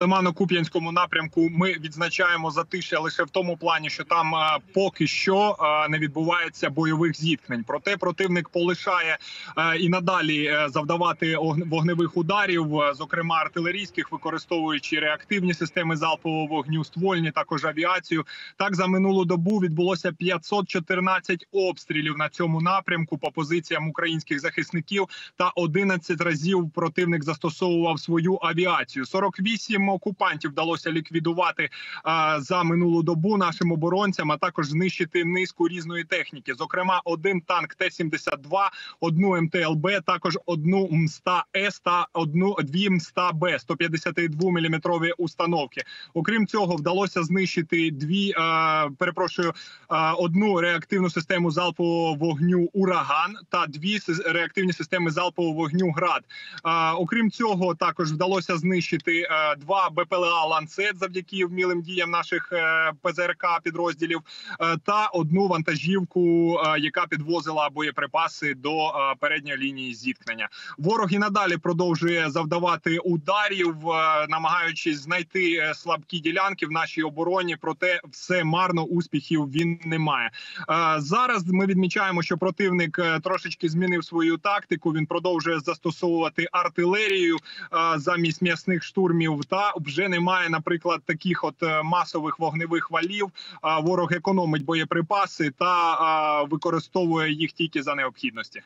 Лимано-Куп'янському напрямку ми відзначаємо затишя лише в тому плані, що там е, поки що е, не відбувається бойових зіткнень. Проте противник полишає е, і надалі завдавати вогневих ударів, зокрема артилерійських, використовуючи реактивні системи залпового вогню, ствольні, також авіацію. Так за минулу добу відбулося 514 обстрілів на цьому напрямку по позиціям українських захисників та 11 разів противник застосовував свою авіацію. 48 окупантів вдалося ліквідувати за минулу добу нашим оборонцям, а також знищити низку різної техніки. Зокрема, один танк Т-72, одну МТЛБ, також одну МСТА С та одну дві МСТА Б 152 мм установки. Окрім цього, вдалося знищити дві перепрошую одну реактивну систему залпового вогню Ураган та дві реактивні системи залпового вогню Град. Окрім цього, також вдалося знищити два БПЛА Ланцет завдяки вмілим діям наших е, ПЗРК підрозділів е, та одну вантажівку, е, яка підвозила боєприпаси до передньої лінії зіткнення. Ворог і надалі продовжує завдавати ударів, намагаючись знайти слабкі ділянки в нашій обороні. Проте все марно успіхів він не має. Зараз ми відмічаємо, що противник трошечки змінив свою тактику. Він продовжує застосовувати артилерію замість м'ясних штурмів. Та вже немає, наприклад, таких от е, масових вогневих валів. Ворог економить боєприпаси та використовує їх тільки за необхідності.